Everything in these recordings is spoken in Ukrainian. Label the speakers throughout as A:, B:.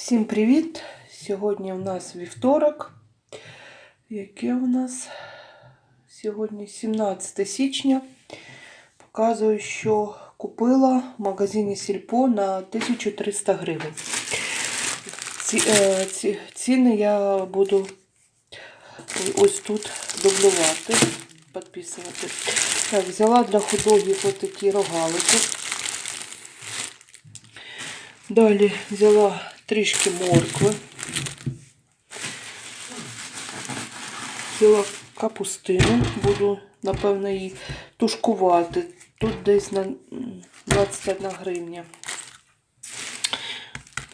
A: Всім привіт! Сьогодні у нас вівторок. Яке у нас сьогодні 17 січня. Показую, що купила в магазині Сільпо на 1300 гривень. Ці, е, ці, ціни я буду ось тут дублювати, підписувати. Так, взяла для худогів ось такі рогалики. Далі взяла трішки моркви. Взяла капустину, буду, напевно, її тушкувати. Тут десь на 21 гривня.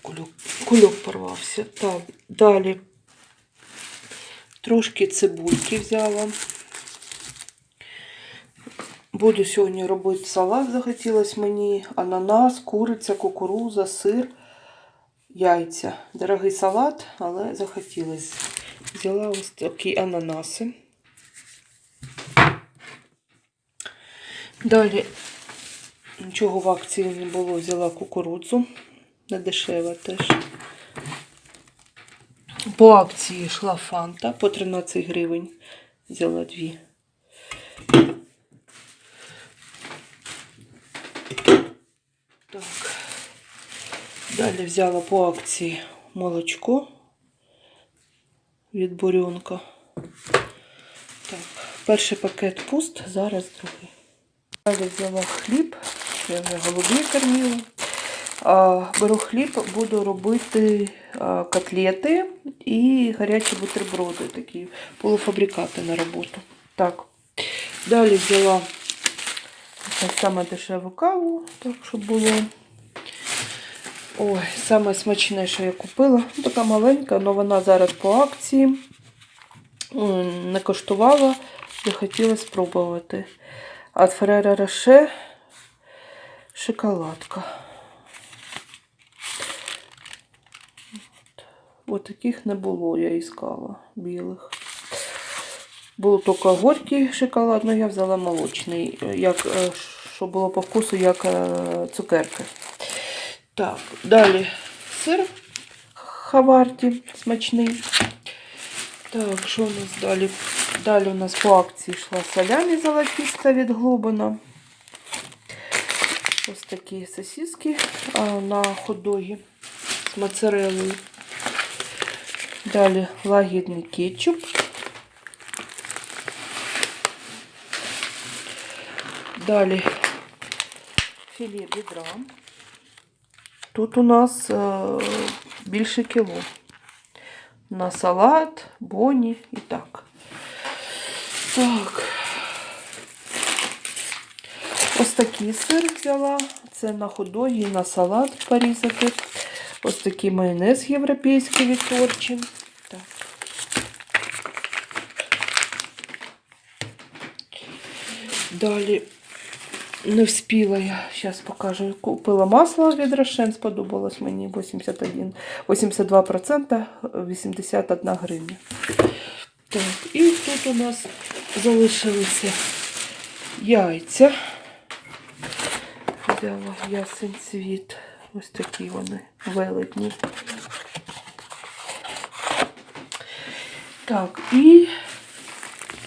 A: Кульок, кульок порвався. Так, далі трошки цибульки взяла. Буду сьогодні робити салат, захотілось мені. Ананас, куриця, кукуруза, сир, яйця. Дорогий салат, але захотілось. Взяла ось такі ананаси. Далі, нічого в акції не було, взяла кукурудзу. Не дешева теж. По акції йшла фанта по 13 гривень. Взяла дві. Так. Далі взяла по акції молочко від буренка. Так, перший пакет пуст, зараз другий. Далі взяла хліб, я вже голубі кормила. Беру хліб, буду робити котлети і гарячі бутерброди, такі полуфабрикати на роботу. Так. Далі взяла саме дешеву каву, так щоб було. Ой, саме смачне, що я купила. Така маленька, але вона зараз по акції. Не коштувала, захотіла спробувати. От Ferrero Rocher шоколадка. Ось таких не було, я іскала білих. Був тільки горький шоколад, але я взяла молочний, як, е, що було по вкусу, як е, цукерки. Так, далі сир хаварті смачний. Так, що у нас далі? Далі у нас по акції йшла салямі золотиста від Глобана. Ось такі сосиски на ходогі з моцареллою. Далі лагідний кетчуп. Далі філе бідра. Тут у нас е, більше кіло. На салат, боні і так. Так. Ось такий сир взяла. Це на ходогі, на салат порізати. Ось такий майонез європейський від Торчин. Так. Далі не вспіла я, зараз покажу. Купила масло від Рошен, сподобалось мені 81, 82%, 81 гривня. Так, і тут у нас залишилися яйця. Взяла ясень цвіт. Ось такі вони велетні. Так, і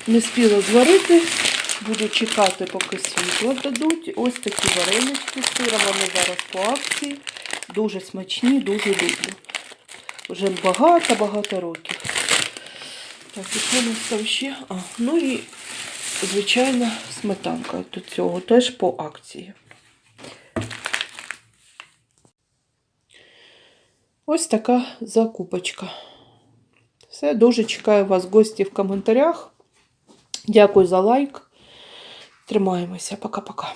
A: не спіла зварити. Буду чекати, поки світло дадуть. Ось такі варенички з сиром. Вони зараз по акції. Дуже смачні, дуже люблю. Вже багато-багато років. Так, і що нас там ще? А, ну і, звичайно, сметанка до цього теж по акції. Ось така закупочка. Все, дуже чекаю вас, гості, в коментарях. Дякую за лайк. Тримаємося. Пока-пока.